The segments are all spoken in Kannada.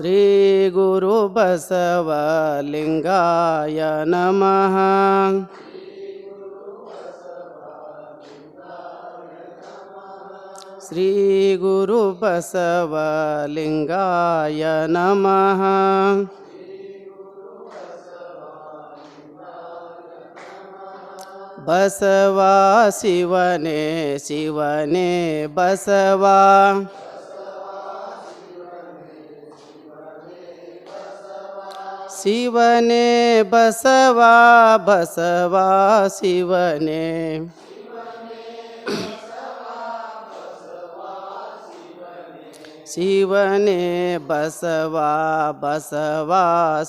श्रीगुरुबसवलिङ्गाय नमः। श्रीगुरुबसवलिङ्गाय नमः। बसवा शिवने शिवने बसवा। ಲಿಂಗಾಯ ನಮಃ ಬಸವ ಶಿವನೇ ಶಿವನೇ ಬಸವ ಶಿವನೇ ಬಸವ ಬಸವ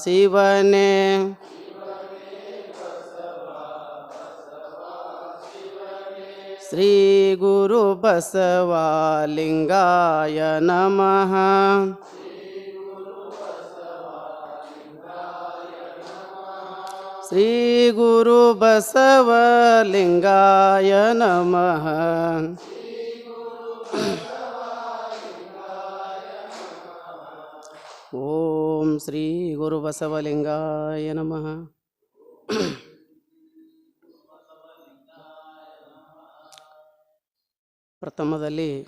ಶಿವನೇ ಶಿವನೇ ಬಸವ ಶ್ರೀ ಗುರು ಬಸವಲಿಂಗಾಯ ನಮಃ. ಓಂ ಶ್ರೀ ಗುರು ಬಸವಲಿಂಗಾಯ ನಮಃ. ಪ್ರಥಮದಲ್ಲಿ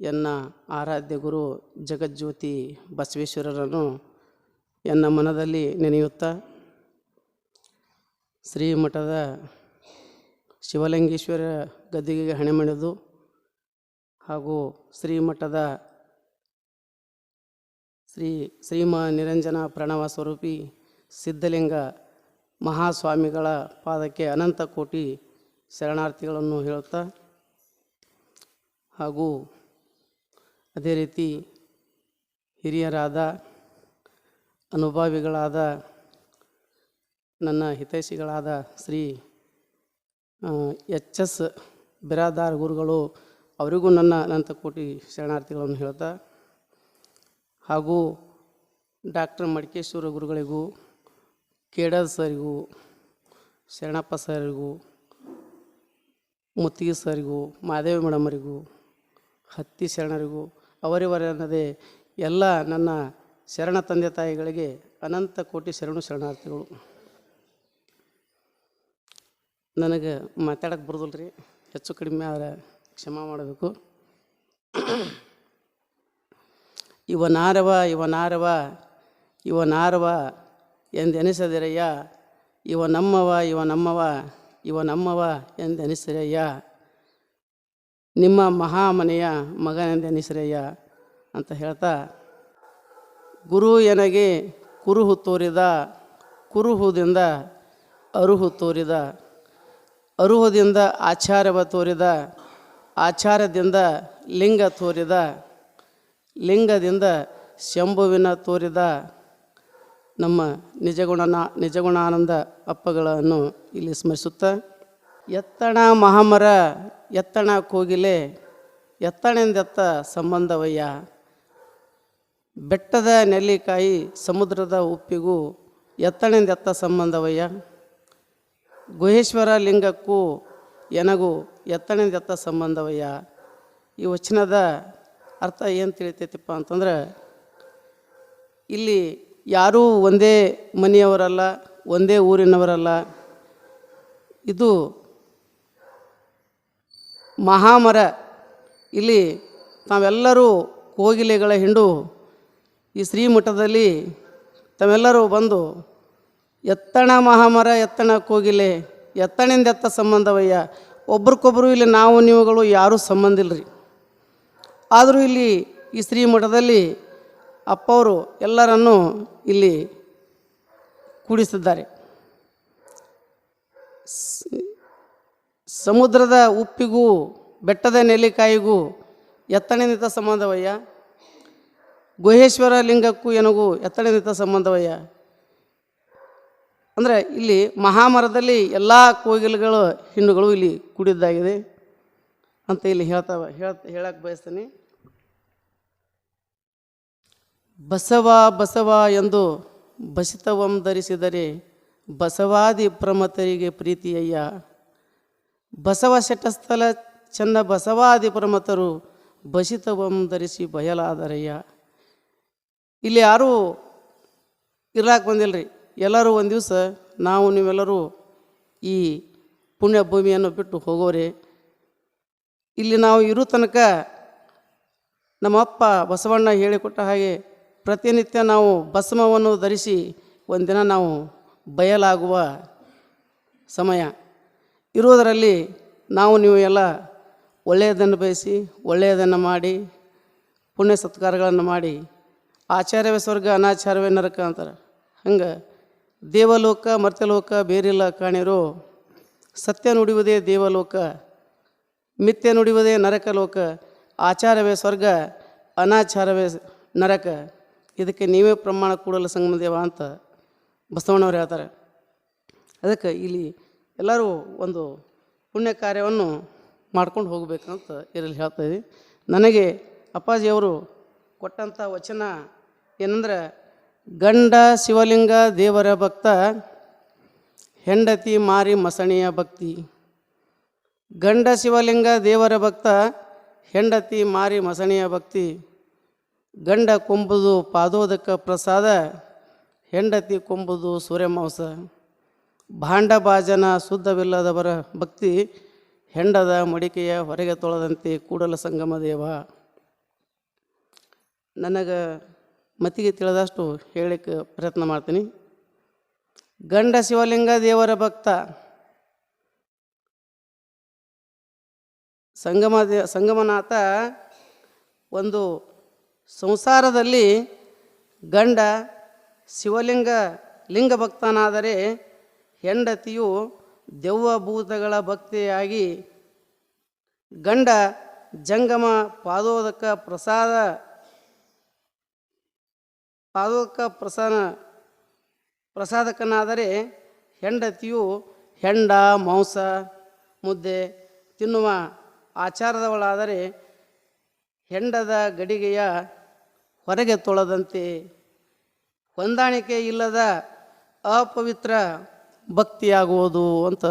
ಎನ್ನ ಆರಾಧ್ಯ ಗುರು ಜಗಜ್ಯೋತಿ ಬಸವೇಶ್ವರರನ್ನು ಎನ್ನ ಮನದಲ್ಲಿ ನೆನೆಯುತ್ತಾ ಶ್ರೀಮಠದ ಶಿವಲಿಂಗೇಶ್ವರ ಗದ್ದಿಗೆಗೆ ಹಣೆ ಮಾಡಿದು ಹಾಗೂ ಶ್ರೀಮಠದ ಶ್ರೀ ಶ್ರೀಮ ನಿರಂಜನ ಪ್ರಣವ ಸ್ವರೂಪಿ ಸಿದ್ಧಲಿಂಗ ಮಹಾಸ್ವಾಮಿಗಳ ಪಾದಕ್ಕೆ ಅನಂತ ಕೋಟಿ ಶರಣಾರ್ಥಿಗಳನ್ನು ಹೇಳುತ್ತಾ ಹಾಗೂ ಅದೇ ರೀತಿ ಹಿರಿಯರಾದ ಅನುಭವಿಗಳಾದ ನನ್ನ ಹಿತೈಷಿಗಳಾದ ಶ್ರೀ ಎಚ್ ಎಸ್ ಬಿರಾದಾರ್ ಗುರುಗಳು, ಅವರಿಗೂ ನನ್ನ ಅನಂತ ಕೋಟಿ ಶರಣಾರ್ಥಿಗಳನ್ನು ಹೇಳ್ತಾ, ಹಾಗೂ ಡಾಕ್ಟರ್ ಮಡಿಕೇಶ್ವರ ಗುರುಗಳಿಗೂ, ಕೇಡರ್ ಸರಿಗೂ, ಶರಣಪ್ಪ ಸರ್ಗೂ, ಮುತ್ತಿಗೆ ಸರಿಗೂ, ಮಾದೇವಿ ಮೇಡಮರಿಗೂ ಹತ್ತಿ ಶರಣರಿಗೂ ಅವರಿವರನ್ನದೇ ಎಲ್ಲ ನನ್ನ ಶರಣ ತಂದೆ ತಾಯಿಗಳಿಗೆ ಅನಂತ ಕೋಟಿ ಶರಣು ಶರಣಾರ್ಥಿಗಳು. ನನಗೆ ಮಾತಾಡಕ್ಕೆ ಬರೋದಿಲ್ಲ ರೀ. ಹೆಚ್ಚು ಕಡಿಮೆ ಆದರೆ ಕ್ಷಮ ಮಾಡಬೇಕು. ಇವನಾರವ ಇವನಾರವ ಇವನಾರವ ಎಂದೆನಿಸದಿರಯ್ಯ ಇವ ನಮ್ಮವ ಇವ ನಮ್ಮವ ಇವ ನಮ್ಮವ ಎಂದೆನಿಸಿರಯ್ಯ ನಿಮ್ಮ ಮಹಾಮನೆಯ ಮಗನೆಂದೆನಿಸಿರಯ್ಯ ಅಂತ ಹೇಳ್ತಾ, ಗುರು ಎನಗೆ ಕುರುಹು ತೋರಿದ, ಕುರುಹುದಿಂದ ಅರುಹು ತೋರಿದ ಅರುಹುದಿಂದ ಆಚಾರ್ಯವ ತೋರಿದ ಆಚಾರ್ಯದಿಂದ ಲಿಂಗ ತೋರಿದ, ಲಿಂಗದಿಂದ ಶಂಭುವಿನ ತೋರಿದ ನಮ್ಮ ನಿಜಗುಣನ, ನಿಜಗುಣಾನಂದ ಅಪ್ಪಗಳನ್ನು ಇಲ್ಲಿ ಸ್ಮರಿಸುತ್ತ, ಎತ್ತಣ ಮಹಾಮರ, ಎತ್ತಣ ಕೋಗಿಲೆ, ಎತ್ತಣೆಂದೆತ್ತ ಸಂಬಂಧವಯ್ಯ. ಬೆಟ್ಟದ ನೆಲ್ಲಿಕಾಯಿ ಸಮುದ್ರದ ಉಪ್ಪಿಗೂ ಎತ್ತಣೆಂದೆತ್ತ ಸಂಬಂಧವಯ್ಯ. ಗುಹೇಶ್ವರ ಲಿಂಗಕ್ಕೂ ಎನಗೂ ಎತ್ತ ಸಂಬಂಧವಯ್ಯ. ಈ ವಚನದ ಅರ್ಥ ಏನು ತಿಳಿತೈತಿಪ್ಪ ಅಂತಂದ್ರೆ, ಇಲ್ಲಿ ಯಾರೂ ಒಂದೇ ಮನೆಯವರಲ್ಲ, ಒಂದೇ ಊರಿನವರಲ್ಲ. ಇದು ಮಹಾಮರ. ಇಲ್ಲಿ ತಾವೆಲ್ಲರೂ ಕೋಗಿಲೆಗಳ ಹಿಂಡು ಈ ಶ್ರೀಮಠದಲ್ಲಿ ತಾವೆಲ್ಲರೂ ಬಂದು ಎತ್ತಣ ಮಹಾಮರ ಎತ್ತಣ ಕೋಗಿಲೆ ಎತ್ತಣಿಂದ ಎತ್ತ ಸಂಬಂಧವಯ್ಯ. ಒಬ್ರಿಗೊಬ್ಬರು ಇಲ್ಲಿ ನಾವು ನೀವುಗಳು ಯಾರೂ ಸಂಬಂಧ ಇಲ್ಲರಿ ಆದರೂ ಇಲ್ಲಿ ಈ ಶ್ರೀಮಠದಲ್ಲಿ ಅಪ್ಪವರು ಎಲ್ಲರನ್ನೂ ಇಲ್ಲಿ ಕೂಡಿಸಿದ್ದಾರೆ. ಸಮುದ್ರದ ಉಪ್ಪಿಗೂ ಬೆಟ್ಟದ ನೆಲ್ಲಿಕಾಯಿಗೂ ಎತ್ತಣಿನಿತ ಸಂಬಂಧವಯ್ಯ. ಗುಹೇಶ್ವರ ಲಿಂಗಕ್ಕೂ ಏನಗೂ ಎತ್ತಣಿನಿತ ಸಂಬಂಧವಯ್ಯ. ಅಂದರೆ ಇಲ್ಲಿ ಮಹಾಮರದಲ್ಲಿ ಎಲ್ಲ ಕೋಗಿಲೆಗಳು ಹೆಣ್ಣುಗಳು ಇಲ್ಲಿ ಕೂಡಿದ್ದಾಗಿದೆ ಅಂತ ಇಲ್ಲಿ ಹೇಳ್ತಾವ ಹೇಳ್ ಹೇಳಕ್ಕೆ ಬಯಸ್ತೀನಿ. ಬಸವ ಬಸವ ಎಂದು ಬಸಿತವಂ ಧರಿಸಿದರೆ ಬಸವಾದಿ ಪ್ರಮತರಿಗೆ ಪ್ರೀತಿಯಯ್ಯ. ಬಸವ ಶಟಸ್ಥಲ ಚೆನ್ನ ಬಸವಾದಿ ಪ್ರಮತರು ಬಸಿತವಂ ಧರಿಸಿ ಬಯಲಾದರಯ್ಯ. ಇಲ್ಲಿ ಯಾರೂ ಇರ್ಲಾಕ ಬಂದಿಲ್ರಿ. ಎಲ್ಲರೂ ಒಂದು ದಿವಸ ನಾವು ನೀವೆಲ್ಲರೂ ಈ ಪುಣ್ಯ ಭೂಮಿಯನ್ನು ಬಿಟ್ಟು ಹೋಗೋರೆ. ಇಲ್ಲಿ ನಾವು ಇರೋ ತನಕ ನಮ್ಮಪ್ಪ ಬಸವಣ್ಣ ಹೇಳಿಕೊಟ್ಟ ಹಾಗೆ ಪ್ರತಿನಿತ್ಯ ನಾವು ಭಸ್ಮವನ್ನು ಧರಿಸಿ ಒಂದಿನ ನಾವು ಬಯಲಾಗುವ ಸಮಯ. ಇರುವುದರಲ್ಲಿ ನಾವು ನೀವು ಎಲ್ಲ ಒಳ್ಳೆಯದನ್ನು ಬಯಸಿ, ಒಳ್ಳೆಯದನ್ನು ಮಾಡಿ, ಪುಣ್ಯ ಸತ್ಕಾರಗಳನ್ನು ಮಾಡಿ, ಆಚಾರ್ಯವೇ ಸ್ವರ್ಗ ಅನಾಚಾರವೇ ನರಕ ಅಂತಾರೆ. ಹಂಗೆ ದೇವಲೋಕ, ಮರ್ತ್ಯಲೋಕ, ಬೇರಿಲ್ಲ ಕಾಣಿರೋ ಸತ್ಯ ನುಡಿಯುವುದೇ ದೇವಲೋಕ, ಮಿಥ್ಯ ನುಡಿಯುವುದೇ ನರಕಲೋಕ, ಆಚಾರವೇ ಸ್ವರ್ಗ, ಅನಾಚಾರವೇ ನರಕ. ಇದಕ್ಕೆ ನೀವೇ ಪ್ರಮಾಣ ಕೂಡಲ ಸಂಗಮದೇವ ಅಂತ ಬಸವಣ್ಣವ್ರು ಹೇಳ್ತಾರೆ. ಅದಕ್ಕೆ ಇಲ್ಲಿ ಎಲ್ಲರೂ ಒಂದು ಪುಣ್ಯ ಕಾರ್ಯವನ್ನು ಮಾಡ್ಕೊಂಡು ಹೋಗಬೇಕಂತ ಇರಲಿ ಹೇಳ್ತಾ ಇದ್ದೀವಿ ನನಗೆ ಅಪ್ಪಾಜಿಯವರು ಕೊಟ್ಟಂಥ ವಚನ ಏನಂದ್ರೆ ಗಂಡ ಶಿವಲಿಂಗ ದೇವರ ಭಕ್ತ, ಹೆಂಡತಿ ಮಾರಿ ಮಸಣಿಯ ಭಕ್ತಿ. ಗಂಡ ಶಿವಲಿಂಗ ದೇವರ ಭಕ್ತ, ಹೆಂಡತಿ ಮಾರಿ ಮಸಣಿಯ ಭಕ್ತಿ. ಗಂಡ ಕೊಂಬುದು ಪಾದೋದಕ ಪ್ರಸಾದ, ಹೆಂಡತಿ ಕೊಂಬುದು ಸೂರ್ಯಮಾಂಸ ಭಾಂಡ ಭಾಜನ ಶುದ್ಧವಿಲ್ಲದವರ ಭಕ್ತಿ, ಹೆಂಡದ ಮಡಿಕೆಯ ಹೊರಗೆ ತೊಳೆದಂತೆ ಕೂಡಲ ಸಂಗಮ ದೇವ. ನನಗೆ ಮತಿಗೆ ತಿಳಿದಷ್ಟು ಹೇಳಕ್ಕೆ ಪ್ರಯತ್ನ ಮಾಡ್ತೀನಿ. ಗಂಡ ಶಿವಲಿಂಗ ದೇವರ ಭಕ್ತ. ಸಂಗಮ ಸಂಗಮನಾಥ ಒಂದು ಸಂಸಾರದಲ್ಲಿ ಗಂಡ ಶಿವಲಿಂಗ, ಲಿಂಗ ಭಕ್ತನಾದರೆ ಹೆಂಡತಿಯು ದೆವ್ವಭೂತಗಳ ಭಕ್ತಿಯಾಗಿ ಗಂಡ ಜಂಗಮ ಪಾದೋದಕ ಪ್ರಸಾದ ಪಾದೋದಕ ಪ್ರಸಾದ, ಪ್ರಸಾದಕನಾದರೆ ಹೆಂಡತಿಯು ಹೆಂಡ, ಮಾಂಸ, ಮುದ್ದೆ ತಿನ್ನುವ ಆಚಾರದವಳಾದರೆ ಹೆಂಡದ ಗಡಿಗೆಯ ಹೊರಗೆ ತೊಳೆದಂತೆ. ಹೊಂದಾಣಿಕೆ ಇಲ್ಲದ ಅಪವಿತ್ರ ಭಕ್ತಿಯಾಗುವುದು ಅಂತ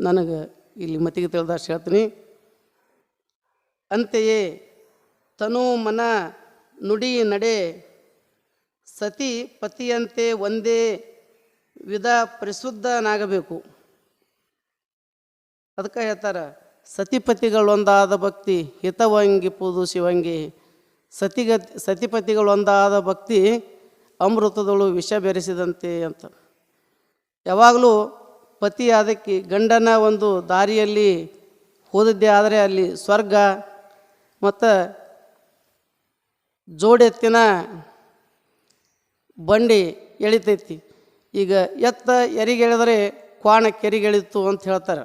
ನನಗೆ ಇಲ್ಲಿ ಮತಿಗೆ ತಿಳಿದಷ್ಟು ಹೇಳ್ತೀನಿ. ಅಂತೆಯೇ ತನು ಮನ ನುಡಿ ನಡೆ ಸತಿ ಪತಿಯಂತೆ ಒಂದೇ ವಿಧ ಪರಿಶುದ್ಧನಾಗಬೇಕು ಅದಕ್ಕೆ ಹೇಳ್ತಾರೆ ಸತಿಪತಿಗಳೊಂದಾದ ಭಕ್ತಿ ಹಿತವಂಗಿಪುದು ಶಿವಂಗಿ. ಸತಿಗತಿ ಸತಿಪತಿಗಳೊಂದಾದ ಭಕ್ತಿ ಅಮೃತದಳು ವಿಷ ಬೆರೆಸಿದಂತೆ ಅಂತ. ಯಾವಾಗಲೂ ಪತಿ ಅದಕ್ಕೆ ಗಂಡನ ಒಂದು ದಾರಿಯಲ್ಲಿ ಹೋದದ್ದೇ ಆದರೆ ಅಲ್ಲಿ ಸ್ವರ್ಗ, ಮತ್ತು ಜೋಡೆತ್ತಿನ ಬಂಡಿ ಎಳಿತೈತಿ. ಈಗ ಎತ್ತ ಎರಿಗೆಳೆದರೆ ಕ್ವಾಣ ಕೆರಿಗೆಳಿತು ಅಂತ ಹೇಳ್ತಾರೆ.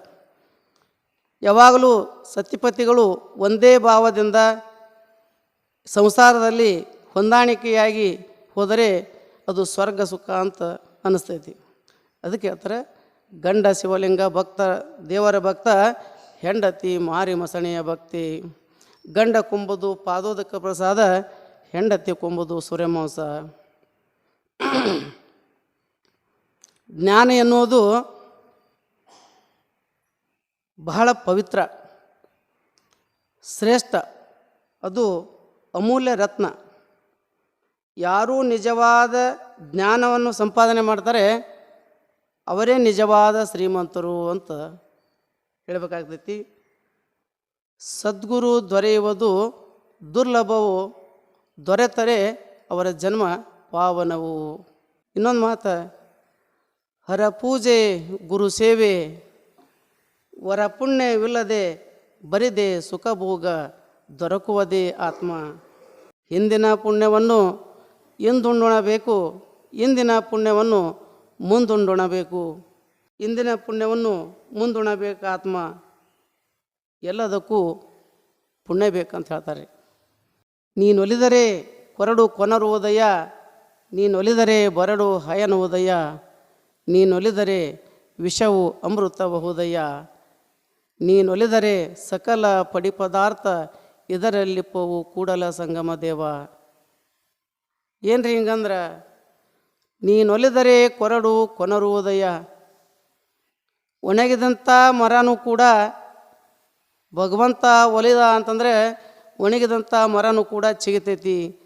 ಯಾವಾಗಲೂ ಸತಿಪತಿಗಳು ಒಂದೇ ಭಾವದಿಂದ ಸಂಸಾರದಲ್ಲಿ ಹೊಂದಾಣಿಕೆಯಾಗಿ ಹೋದರೆ ಅದು ಸ್ವರ್ಗ ಸುಖ ಅಂತ ಅನ್ನಿಸ್ತೈತಿ ಅದಕ್ಕೆ ಹೇಳ್ತಾರೆ, ಗಂಡ ಶಿವಲಿಂಗ ಭಕ್ತ, ದೇವರ ಭಕ್ತ, ಹೆಂಡತಿ ಮಾರಿ ಮಸಣೆಯ ಭಕ್ತಿ. ಗಂಡ ಕುಂಬುದು ಪಾದೋದಕ ಪ್ರಸಾದ, ಹೆಂಡತಿ ಕುಂಬುದು ಸೂರ್ಯಮಾಂಸ. ಜ್ಞಾನ ಎನ್ನುವುದು ಬಹಳ ಪವಿತ್ರ, ಶ್ರೇಷ್ಠ, ಅದು ಅಮೂಲ್ಯ ರತ್ನ. ಯಾರೂ ನಿಜವಾದ ಜ್ಞಾನವನ್ನು ಸಂಪಾದನೆ ಮಾಡ್ತಾರೆ, ಅವರೇ ನಿಜವಾದ ಶ್ರೀಮಂತರು ಅಂತ ಹೇಳಬೇಕಾಗ್ತೈತಿ. ಸದ್ಗುರು ದೊರೆಯುವುದು ದುರ್ಲಭವು, ದೊರೆತರೆ ಅವರ ಜನ್ಮ. ಪಾವನವು. ಇನ್ನೊಂದು ಮಾತು, ಹರ ಪೂಜೆ ಗುರು ಸೇವೆ, ವರ ಪುಣ್ಯವಿಲ್ಲದೆ ಬರಿದೆ ಸುಖಭೋಗ ದೊರಕುವುದೇ ಆತ್ಮ. ಹಿಂದಿನ ಪುಣ್ಯವನ್ನು ಇಂದುಂಡುಣಬೇಕು ಇಂದಿನ ಪುಣ್ಯವನ್ನು ಮುಂದುಂಡೋಣಬೇಕು. ಇಂದಿನ ಪುಣ್ಯವನ್ನು ಮುಂದುಣಬೇಕು ಆತ್ಮ. ಎಲ್ಲದಕ್ಕೂ ಪುಣ್ಯ ಬೇಕಂತ ಹೇಳ್ತಾರೆ. ನೀನೊಲಿದರೆ ಕೊರಡು ಕೊನರುವುದಯ ನೀನೊಲಿದರೆ ಬರಡು ಹಯನುವುದಯ್ಯ, ನೀನೊಲಿದರೆ ವಿಷವು ಅಮೃತಬಹುದಯ್ಯ. ನೀನೊಲಿದರೆ ಸಕಲ ಪಡಿಪದಾರ್ಥ ಇದರಲ್ಲಿಪ್ಪವು ಕೂಡಲ ಸಂಗಮ ದೇವ. ಏನ್ರಿ ಹಿಂಗಂದ್ರೆ? ನೀನೊಲಿದರೆ ಕೊರಡು ಕೊನರುವುದಯ್ಯ, ಒಣಗಿದಂಥ ಮರನೂ ಕೂಡ ಭಗವಂತ ಒಲಿದ ಅಂತಂದರೆ ಒಣಗಿದಂಥ ಮರನೂ ಕೂಡ ಚಿಗಿತೈತಿ.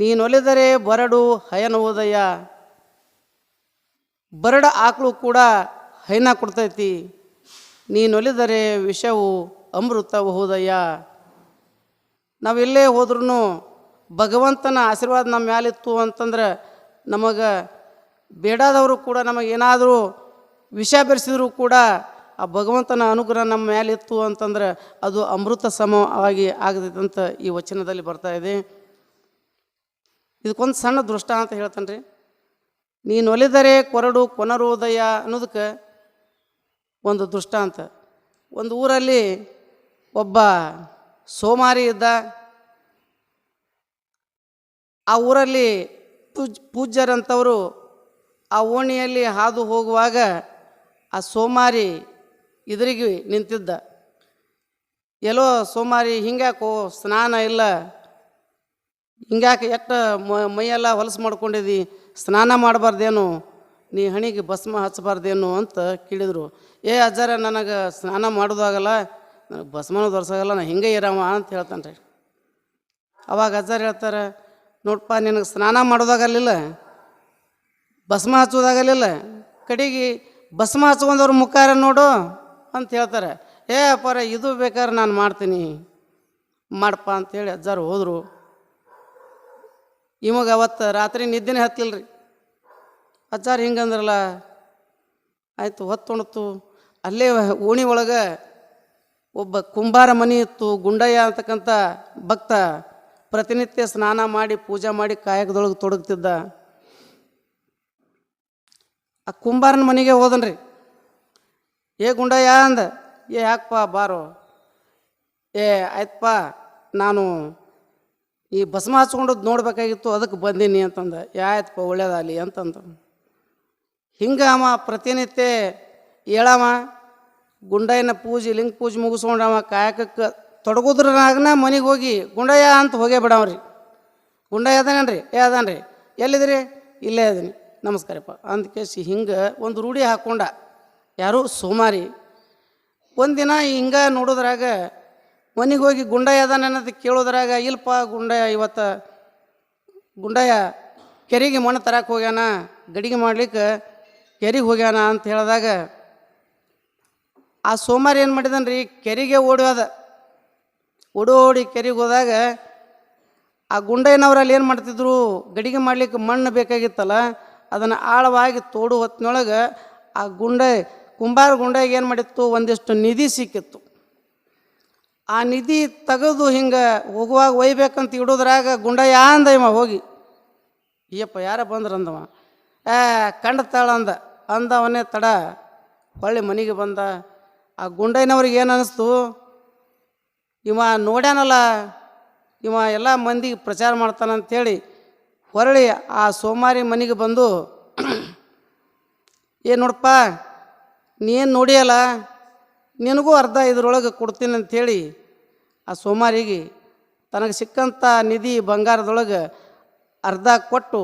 ನೀನು ಒಲಿದರೆ ಬರಡು ಹಯನೋದಯ ಬರಡ ಆಕಳು ಕೂಡ ಹೈನ ಕೊಡ್ತೈತಿ. ನೀನೊಲಿದರೆ ವಿಷವು ಅಮೃತ ಹೋದಯ್ಯ. ನಾವೆಲ್ಲೇ ಹೋದ್ರೂ ಭಗವಂತನ ಆಶೀರ್ವಾದ ನಮ್ಮ ಮ್ಯಾಲಿತ್ತು ಅಂತಂದ್ರೆ ನಮಗೆ ಬೇಡಾದವರು ಕೂಡ ನಮಗೇನಾದರೂ ವಿಷ ಬೆರೆಸಿದ್ರು ಕೂಡ ಆ ಭಗವಂತನ ಅನುಗ್ರಹ ನಮ್ಮ ಮ್ಯಾಲಿತ್ತು ಅಂತಂದ್ರೆ ಅದು ಅಮೃತ ಸಮವಾಗಿ ಆಗತೈತೆ ಅಂತ ಈ ವಚನದಲ್ಲಿ ಬರ್ತಾ ಇದೆ. ಇದಕ್ಕೊಂದು ಸಣ್ಣ ದೃಷ್ಟ ಅಂತ ಹೇಳ್ತಾನೆ ರೀ ನೀನು ಒಲಿದರೆ ಕೊರಡು ಕೊನರೋದಯ ಅನ್ನೋದಕ್ಕೆ ಒಂದು ದೃಷ್ಟಾಂತ ಒಂದು ಊರಲ್ಲಿ ಒಬ್ಬ ಸೋಮಾರಿ ಇದ್ದ. ಆ ಊರಲ್ಲಿ ಪೂಜ್ ಪೂಜ್ಯರಂಥವರು ಆ ಓಣಿಯಲ್ಲಿ ಹಾದು ಹೋಗುವಾಗ ಆ ಸೋಮಾರಿ ಇದರಿಗೆ ನಿಂತಿದ್ದ. ಎಲ್ಲೋ ಸೋಮಾರಿ ಹಿಂಗ್ಯಾಕೋ ಸ್ನಾನ ಇಲ್ಲ. ಹಿಂಗ್ಯಾಕೆ ಎಟ್ಟ ಮೈಯೆಲ್ಲ ಹೊಲಸು ಮಾಡ್ಕೊಂಡಿದ್ದಿ ಸ್ನಾನ ಮಾಡಬಾರ್ದೇನು? ನೀ ಹಣಿಗೆ ಭಸ್ಮ ಹಚ್ಚಬಾರ್ದೇನು ಅಂತ ಕೇಳಿದರು. ಏ ಅಜ್ಜಾರ, ನನಗೆ ಸ್ನಾನ ಮಾಡೋದಾಗಲ್ಲ, ನನಗೆ ಭಸ್ಮನೂ ದೊರ್ಸಾಗಲ್ಲ ನಾನು ಹಿಂಗೆ ಇರವ ಅಂತ ಹೇಳ್ತಾನೆ ರೀ ಅವಾಗ ಅಜ್ಜಾರು ಹೇಳ್ತಾರೆ ನೋಡಪ್ಪ ನಿನಗೆ ಸ್ನಾನ ಮಾಡೋದಾಗಲಿಲ್ಲ, ಭಸ್ಮ ಹಚ್ಚೋದಾಗಲಿಲ್ಲ, ಕಡೆಗೆ ಭಸ್ಮ ಹಚ್ಕೊಂಡವ್ರ ಮುಖಾರ ನೋಡು ಅಂತ ಹೇಳ್ತಾರೆ. ಏ ಅಪ್ಪಾರ, ಇದು ಬೇಕಾದ್ರೆ ನಾನು ಮಾಡ್ತೀನಿ. ಮಾಡಪ್ಪ ಅಂತೇಳಿ ಅಜ್ಜಾರು ಹೋದರು. ಇವಾಗ ಅವತ್ತು ರಾತ್ರಿ ನಿದ್ದೆನೇ ಹತ್ತಿಲ್ಲ ರೀ ಅಜ್ಜಾರು ಹಿಂಗಂದ್ರಲ್ಲ, ಆಯಿತು ಹೊತ್ತೊಣತು ಅಲ್ಲೇ ಓಣಿ ಒಳಗೆ ಒಬ್ಬ ಕುಂಬಾರ ಮನೆ ಇತ್ತು, ಗುಂಡಯ್ಯ ಅಂತಕ್ಕಂಥ ಭಕ್ತ ಪ್ರತಿನಿತ್ಯ ಸ್ನಾನ ಮಾಡಿ ಪೂಜೆ ಮಾಡಿ ಕಾಯಕದೊಳಗೆ ತೊಡಗ್ತಿದ್ದ. ಆ ಕುಂಬಾರನ ಮನೆಗೆ ಹೋದನ್ರಿ. ಏ ಗುಂಡಯ್ಯ ಅಂದ. ಏ ಯಾಕಪ್ಪ ಬಾರೋ? ಏ ಆಯ್ತಪ್ಪ, ನಾನು ಈ ಭಸ್ಮ ಹಚ್ಕೊಂಡದ್ದು ನೋಡ್ಬೇಕಾಗಿತ್ತು ಅದಕ್ಕೆ ಬಂದೀನಿ ಅಂತಂದ ಯಾಯ್ತಪ್ಪ ಒಳ್ಳೇದಾಗಲಿ ಅಂತಂದ. ಹಿಂಗೆ ಅವ ಪ್ರತಿನಿತ್ಯ ಹೇಳವ ಗುಂಡಯ್ಯನ ಪೂಜೆ, ಲಿಂಗ ಪೂಜೆ ಮುಗಿಸ್ಕೊಂಡವ ಕಾಯಕಕ್ಕೆ ತೊಡಗುದ್ರಾಗನ ಮನೆಗೆ ಹೋಗಿ, ಗುಂಡಯ್ಯ ಅಂತ ಹೋಗೇ ಬಿಡವ್ರಿ. ಗುಂಡಯ್ಯ ಅದಾನೇನ್ರಿ? ಏ ರೀ ಎಲ್ಲಿದ್ರಿ? ಇಲ್ಲೇ ಅದೀನಿ. ನಮಸ್ಕಾರಪ್ಪ. ಅಂದ್ಕೇಸಿ ಹಿಂಗೆ ಒಂದು ರೂಢಿ ಹಾಕ್ಕೊಂಡ ಯಾರು ಸೋಮಾರಿ. ಒಂದಿನ ಹಿಂಗೆ ನೋಡೋದ್ರಾಗ ಮನೆಗೆ ಹೋಗಿ ಗುಂಡಯ್ಯ ಅದಾನ ಅನ್ನೋದು ಕೇಳೋದ್ರಾಗ, ಇಲ್ಪ ಗುಂಡಯ್ಯ ಇವತ್ತು ಗುಂಡಯ್ಯ ಕೆರೆಗೆ ಮಣ್ಣು ತರಕ್ಕೆ ಹೋಗ್ಯಾನ, ಗಡಿಗೆ ಮಾಡ್ಲಿಕ್ಕೆ ಕೆರೆಗೆ ಹೋಗ್ಯಾನ ಅಂತ ಹೇಳಿದಾಗ, ಆ ಸೋಮಾರಿ ಏನು ಮಾಡಿದನ್ರಿ? ಕೆರೆಗೆ ಓಡೋದ ಓಡೋ ಓಡೋಡಿ ಕೆರೆಗೆ ಹೋದಾಗ, ಆ ಗುಂಡಯ್ಯನವ್ರು ಅಲ್ಲಿ ಏನು ಮಾಡ್ತಿದ್ರು? ಗಡಿಗೆ ಮಾಡ್ಲಿಕ್ಕೆ ಮಣ್ಣು ಬೇಕಾಗಿತ್ತಲ್ಲ, ಅದನ್ನು ಆಳವಾಗಿ ತೋಡು ಹೊತ್ತಿನೊಳಗೆ ಆ ಗುಂಡೆ ಕುಂಬಾರ ಗುಂಡೆಗೆ ಏನು ಮಾಡಿತ್ತು? ಒಂದಿಷ್ಟು ನಿಧಿ ಸಿಕ್ಕಿತ್ತು. ಆ ನಿಧಿ ತೆಗೆದು ಹಿಂಗೆ ಹೋಗುವಾಗ ಒಯ್ಬೇಕಂತ ಇಡೋದ್ರಾಗ ಗುಂಡಯ್ಯ ಅಂದ ಇವ ಹೋಗಿ. ಅಯ್ಯಪ್ಪ, ಯಾರ ಬಂದ್ರ ಅಂದವ? ಏ ಕಂಡ ತಾಳ ಅಂದ. ಅಂದವನೇ ತಡ, ಹೊಳ್ಳಿ ಮನೆಗೆ ಬಂದ. ಆ ಗುಂಡಯ್ಯನವ್ರಿಗೆ ಏನು ಅನ್ನಿಸ್ತು ಇವ ನೋಡ್ಯಾನಲ್ಲ, ಇವ ಎಲ್ಲ ಮಂದಿಗೆ ಪ್ರಚಾರ ಮಾಡ್ತಾನಂಥೇಳಿ ಹೊರಳಿ ಆ ಸೋಮಾರಿ ಮನೆಗೆ ಬಂದು ಏನು ನೋಡಪ್ಪ ನೀನು ನೋಡಿಯಲ್ಲ, ನಿನಗೂ ಅರ್ಧ ಇದ್ರೊಳಗೆ ಕೊಡ್ತೀನಿ ಅಂಥೇಳಿ ಆ ಸೋಮಾರಿಗೆ ತನಗೆ ಸಿಕ್ಕಂಥ ನಿಧಿ ಬಂಗಾರದೊಳಗೆ ಅರ್ಧ ಕೊಟ್ಟು,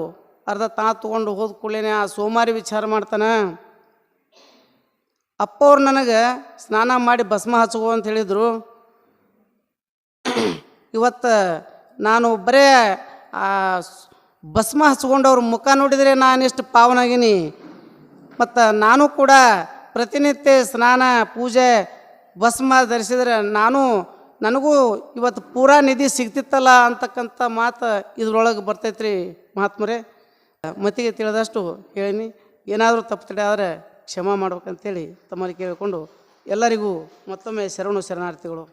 ಅರ್ಧ ತಾ ತೊಗೊಂಡು ಹೋದ ಕೂಡಲೇ ಆ ಸೋಮಾರಿ ವಿಚಾರ ಮಾಡ್ತಾನೆ. ಅಪ್ಪವ್ರು ನನಗೆ ಸ್ನಾನ ಮಾಡಿ ಭಸ್ಮ ಹಚ್ಕೋ ಅಂತ ಹೇಳಿದರು. ಇವತ್ತು ನಾನು ಬರೇ ಆ ಭಸ್ಮ ಹಚ್ಕೊಂಡವ್ರ ಮುಖ ನೋಡಿದರೆ ನಾನಿಷ್ಟು ಪಾವನಾಗೀನಿ. ಮತ್ತು ನಾನು ಕೂಡ ಪ್ರತಿನಿತ್ಯ ಸ್ನಾನ, ಪೂಜೆ, ಭಸ್ಮ ಧರಿಸಿದರೆ ನಾನು ನನಗೂ ಇವತ್ತು ಪೂರಾ ನಿಧಿ ಸಿಗ್ತಿತ್ತಲ್ಲ ಅಂತಕ್ಕಂಥ ಮಾತು ಇದ್ರೊಳಗೆ ಬರ್ತೈತ್ರಿ ಮಹಾತ್ಮರೇ. ಮತಿಗೆ ತಿಳಿದಷ್ಟು ಹೇಳೀನಿ. ಏನಾದರೂ ತಪ್ಪು ಆದರೆ ಕ್ಷಮ ಮಾಡ್ಬೇಕಂತೇಳಿ ತಮ್ಮಲ್ಲಿ ಕೇಳಿಕೊಂಡು ಎಲ್ಲರಿಗೂ ಮತ್ತೊಮ್ಮೆ ಶರಣು ಶರಣಾರ್ಥಿಗಳು.